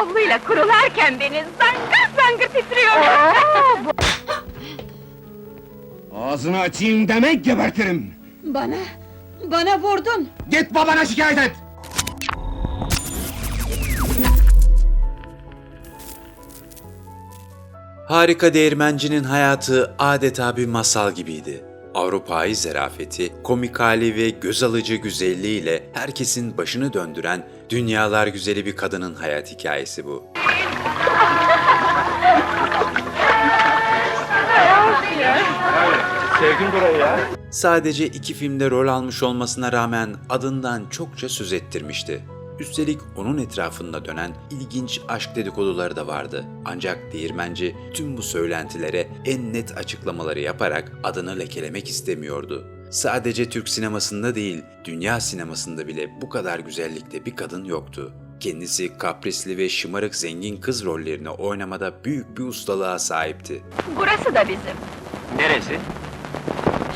havluyla kurularken beni zangır zangır titriyor. Ağzını açayım demek gebertirim! Bana, bana vurdun. Git babana şikayet et! Harika değirmencinin hayatı adeta bir masal gibiydi. Avrupa'yı zerafeti, komik hali ve göz alıcı güzelliğiyle herkesin başını döndüren dünyalar güzeli bir kadının hayat hikayesi bu. Sadece iki filmde rol almış olmasına rağmen adından çokça söz ettirmişti. Üstelik onun etrafında dönen ilginç aşk dedikoduları da vardı. Ancak değirmenci tüm bu söylentilere en net açıklamaları yaparak adını lekelemek istemiyordu. Sadece Türk sinemasında değil, dünya sinemasında bile bu kadar güzellikte bir kadın yoktu. Kendisi kaprisli ve şımarık zengin kız rollerini oynamada büyük bir ustalığa sahipti. Burası da bizim. Neresi?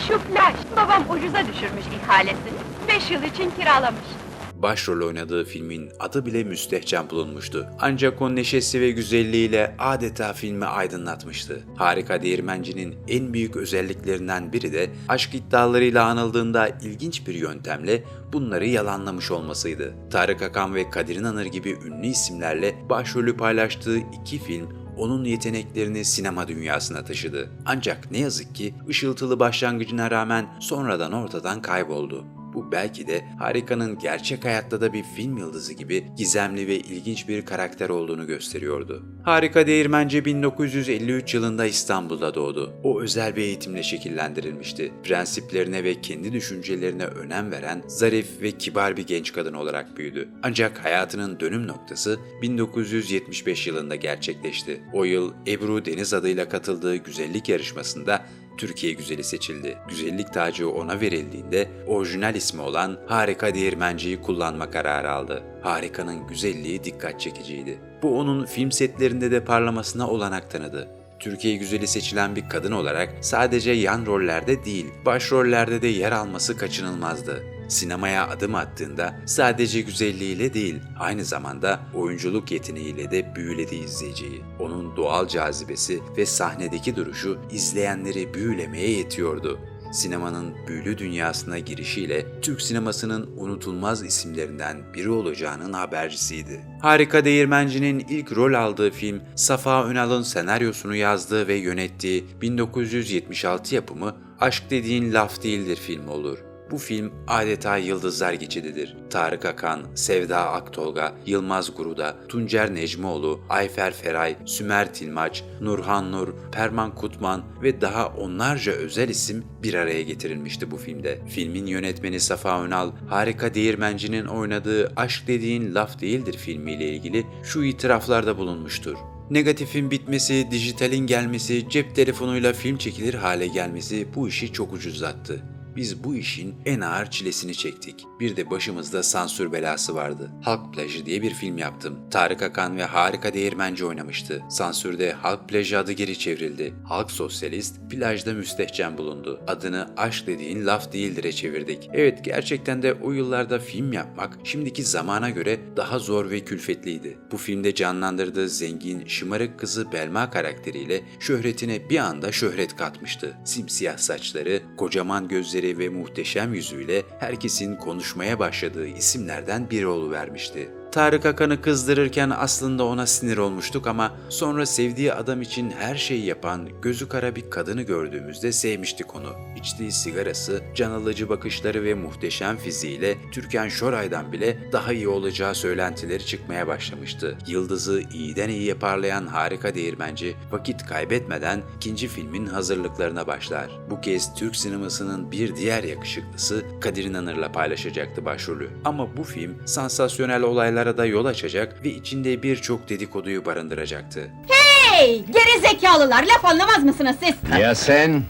Şu plaj. Babam ucuza düşürmüş ihalesini. Beş yıl için kiralamış. Başrol oynadığı filmin adı bile müstehcen bulunmuştu. Ancak o neşesi ve güzelliğiyle adeta filmi aydınlatmıştı. Harika Değirmenci'nin en büyük özelliklerinden biri de aşk iddialarıyla anıldığında ilginç bir yöntemle bunları yalanlamış olmasıydı. Tarık Akan ve Kadir İnanır gibi ünlü isimlerle başrolü paylaştığı iki film onun yeteneklerini sinema dünyasına taşıdı. Ancak ne yazık ki ışıltılı başlangıcına rağmen sonradan ortadan kayboldu. Bu belki de Harika'nın gerçek hayatta da bir film yıldızı gibi gizemli ve ilginç bir karakter olduğunu gösteriyordu. Harika Değirmenci 1953 yılında İstanbul'da doğdu. O özel bir eğitimle şekillendirilmişti. Prensiplerine ve kendi düşüncelerine önem veren zarif ve kibar bir genç kadın olarak büyüdü. Ancak hayatının dönüm noktası 1975 yılında gerçekleşti. O yıl Ebru Deniz adıyla katıldığı güzellik yarışmasında Türkiye güzeli seçildi. Güzellik tacı ona verildiğinde orijinal ismi olan Harika Değirmenci'yi kullanma kararı aldı. Harika'nın güzelliği dikkat çekiciydi. Bu onun film setlerinde de parlamasına olanak tanıdı. Türkiye güzeli seçilen bir kadın olarak sadece yan rollerde değil, başrollerde de yer alması kaçınılmazdı. Sinemaya adım attığında sadece güzelliğiyle değil, aynı zamanda oyunculuk yeteneğiyle de büyüledi izleyiciyi. Onun doğal cazibesi ve sahnedeki duruşu izleyenleri büyülemeye yetiyordu. Sinemanın büyülü dünyasına girişiyle Türk sinemasının unutulmaz isimlerinden biri olacağının habercisiydi. Harika Değirmenci'nin ilk rol aldığı film Safa Önal'ın senaryosunu yazdığı ve yönettiği 1976 yapımı Aşk Dediğin Laf Değildir filmi olur. Bu film adeta yıldızlar geçididir. Tarık Akan, Sevda Aktolga, Yılmaz Guruda, Tuncer Necmoğlu, Ayfer Feray, Sümer Tilmaç, Nurhan Nur, Perman Kutman ve daha onlarca özel isim bir araya getirilmişti bu filmde. Filmin yönetmeni Safa Önal, Harika Değirmenci'nin oynadığı Aşk Dediğin Laf Değildir filmiyle ilgili şu itiraflarda bulunmuştur. Negatifin bitmesi, dijitalin gelmesi, cep telefonuyla film çekilir hale gelmesi bu işi çok ucuzlattı. Biz bu işin en ağır çilesini çektik. Bir de başımızda sansür belası vardı. Halk Plajı diye bir film yaptım. Tarık Akan ve Harika Değirmenci oynamıştı. Sansürde Halk Plajı adı geri çevrildi. Halk Sosyalist plajda müstehcen bulundu. Adını aşk dediğin laf değildir'e çevirdik. Evet gerçekten de o yıllarda film yapmak şimdiki zamana göre daha zor ve külfetliydi. Bu filmde canlandırdığı zengin, şımarık kızı Belma karakteriyle şöhretine bir anda şöhret katmıştı. Simsiyah saçları, kocaman gözleri ve muhteşem yüzüyle herkesin konuşmaya başladığı isimlerden biri oluvermişti. Tarık Akan'ı kızdırırken aslında ona sinir olmuştuk ama sonra sevdiği adam için her şeyi yapan gözü kara bir kadını gördüğümüzde sevmiştik onu. İçtiği sigarası, can alıcı bakışları ve muhteşem fiziğiyle Türkan Şoray'dan bile daha iyi olacağı söylentileri çıkmaya başlamıştı. Yıldızı iyiden iyiye parlayan harika değirmenci vakit kaybetmeden ikinci filmin hazırlıklarına başlar. Bu kez Türk sinemasının bir diğer yakışıklısı Kadir İnanır'la paylaşacaktı başrolü. Ama bu film sansasyonel olaylara da yol açacak ve içinde birçok dedikoduyu barındıracaktı. Hey, geri zekalılar, laf anlamaz mısınız siz? Ya sen?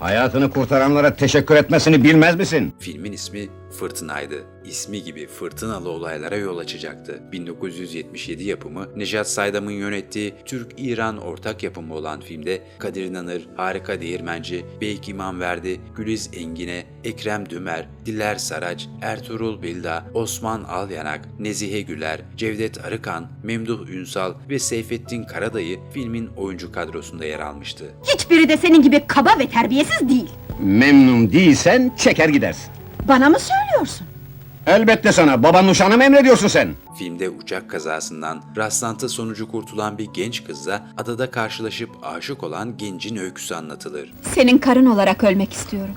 Hayatını kurtaranlara teşekkür etmesini bilmez misin? Filmin ismi Fırtınaydı. İsmi gibi fırtınalı olaylara yol açacaktı. 1977 yapımı Nejat Saydam'ın yönettiği Türk-İran ortak yapımı olan filmde Kadir İnanır, Harika Değirmenci, Beyk İmam Verdi, Güliz Engine, Ekrem Dümer, Diler Saraç, Ertuğrul Bilda, Osman Alyanak, Nezihe Güler, Cevdet Arıkan, Memduh Ünsal ve Seyfettin Karadayı filmin oyuncu kadrosunda yer almıştı. Hiçbiri de senin gibi kaba ve terbiyesiz değil. Memnun değilsen çeker gidersin. Bana mı söylüyorsun? Elbette sana, babanın uşağına mı emrediyorsun sen? Filmde uçak kazasından rastlantı sonucu kurtulan bir genç kızla adada karşılaşıp aşık olan gencin öyküsü anlatılır. Senin karın olarak ölmek istiyorum.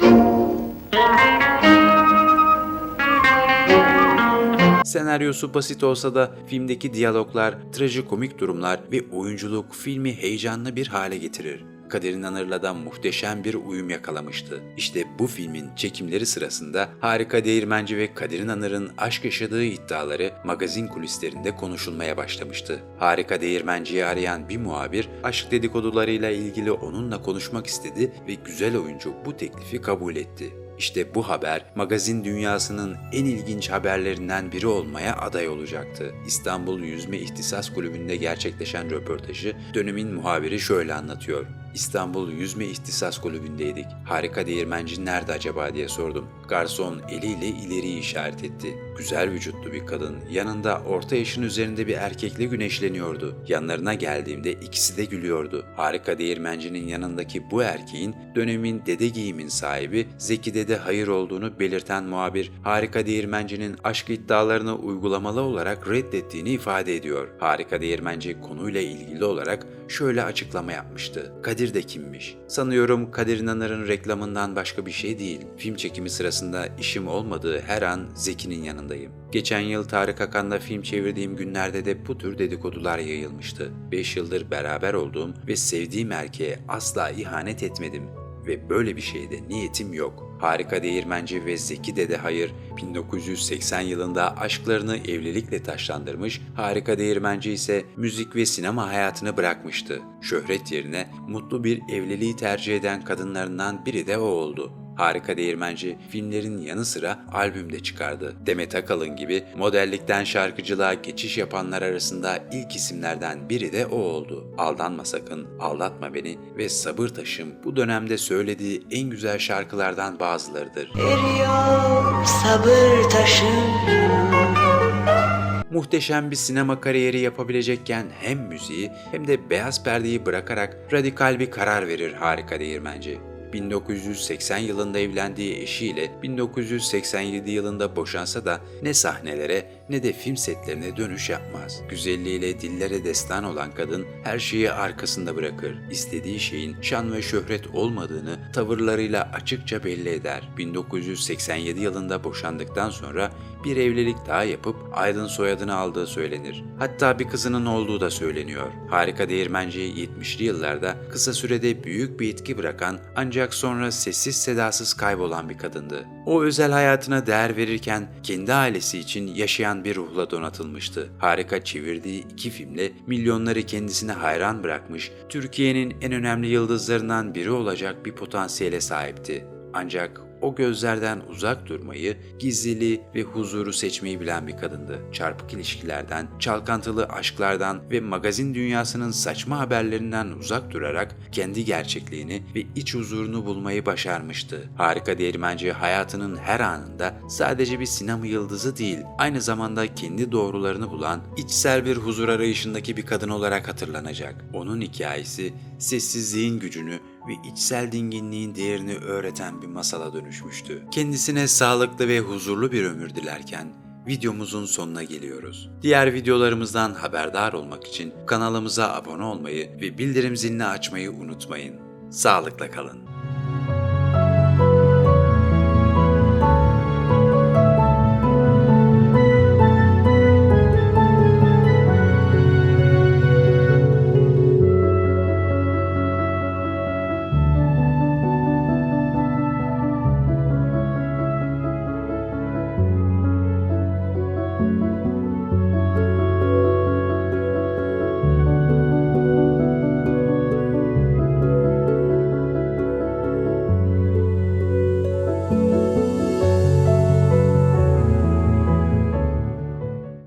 Senaryosu basit olsa da filmdeki diyaloglar, trajikomik durumlar ve oyunculuk filmi heyecanlı bir hale getirir. Kadir İnanır'la da muhteşem bir uyum yakalamıştı. İşte bu filmin çekimleri sırasında Harika Değirmenci ve Kadir İnanır'ın aşk yaşadığı iddiaları magazin kulislerinde konuşulmaya başlamıştı. Harika Değirmenci'yi arayan bir muhabir aşk dedikodularıyla ilgili onunla konuşmak istedi ve güzel oyuncu bu teklifi kabul etti. İşte bu haber magazin dünyasının en ilginç haberlerinden biri olmaya aday olacaktı. İstanbul Yüzme İhtisas Kulübü'nde gerçekleşen röportajı dönemin muhabiri şöyle anlatıyor. İstanbul Yüzme İhtisas Kulübü'ndeydik. Harika değirmenci nerede acaba diye sordum. Garson eliyle ileriyi işaret etti. Güzel vücutlu bir kadın yanında orta yaşın üzerinde bir erkekle güneşleniyordu. Yanlarına geldiğimde ikisi de gülüyordu. Harika değirmencinin yanındaki bu erkeğin dönemin dede giyimin sahibi Zeki Dede Hayır olduğunu belirten muhabir Harika Değirmenci'nin aşk iddialarını uygulamalı olarak reddettiğini ifade ediyor. Harika Değirmenci konuyla ilgili olarak şöyle açıklama yapmıştı. Kadir de kimmiş? Sanıyorum Kadir İnanır'ın reklamından başka bir şey değil. Film çekimi sırasında işim olmadığı her an Zeki'nin yanındayım. Geçen yıl Tarık Akan'la film çevirdiğim günlerde de bu tür dedikodular yayılmıştı. 5 yıldır beraber olduğum ve sevdiğim erkeğe asla ihanet etmedim ve böyle bir şeyde niyetim yok. Harika Değirmenci ve Zeki Dede Hayır 1980 yılında aşklarını evlilikle taşlandırmış, Harika Değirmenci ise müzik ve sinema hayatını bırakmıştı. Şöhret yerine mutlu bir evliliği tercih eden kadınlarından biri de o oldu. Harika Değirmenci filmlerin yanı sıra albüm de çıkardı. Demet Akalın gibi modellikten şarkıcılığa geçiş yapanlar arasında ilk isimlerden biri de o oldu. Aldanma sakın, aldatma beni ve sabır taşım bu dönemde söylediği en güzel şarkılardan bazılarıdır. Eriyor sabır taşım Muhteşem bir sinema kariyeri yapabilecekken hem müziği hem de beyaz perdeyi bırakarak radikal bir karar verir Harika Değirmenci. 1980 yılında evlendiği eşiyle 1987 yılında boşansa da ne sahnelere ne de film setlerine dönüş yapmaz. Güzelliğiyle dillere destan olan kadın her şeyi arkasında bırakır. İstediği şeyin şan ve şöhret olmadığını tavırlarıyla açıkça belli eder. 1987 yılında boşandıktan sonra bir evlilik daha yapıp Aydın soyadını aldığı söylenir. Hatta bir kızının olduğu da söyleniyor. Harika Değirmenci 70'li yıllarda kısa sürede büyük bir etki bırakan ancak sonra sessiz sedasız kaybolan bir kadındı. O özel hayatına değer verirken kendi ailesi için yaşayan bir ruhla donatılmıştı. Harika çevirdiği iki filmle milyonları kendisine hayran bırakmış, Türkiye'nin en önemli yıldızlarından biri olacak bir potansiyele sahipti. Ancak o gözlerden uzak durmayı, gizliliği ve huzuru seçmeyi bilen bir kadındı. Çarpık ilişkilerden, çalkantılı aşklardan ve magazin dünyasının saçma haberlerinden uzak durarak kendi gerçekliğini ve iç huzurunu bulmayı başarmıştı. Harika Değirmenci hayatının her anında sadece bir sinema yıldızı değil, aynı zamanda kendi doğrularını bulan, içsel bir huzur arayışındaki bir kadın olarak hatırlanacak. Onun hikayesi sessizliğin gücünü ve içsel dinginliğin değerini öğreten bir masala dönüşmüştü. Kendisine sağlıklı ve huzurlu bir ömür dilerken videomuzun sonuna geliyoruz. Diğer videolarımızdan haberdar olmak için kanalımıza abone olmayı ve bildirim zilini açmayı unutmayın. Sağlıkla kalın.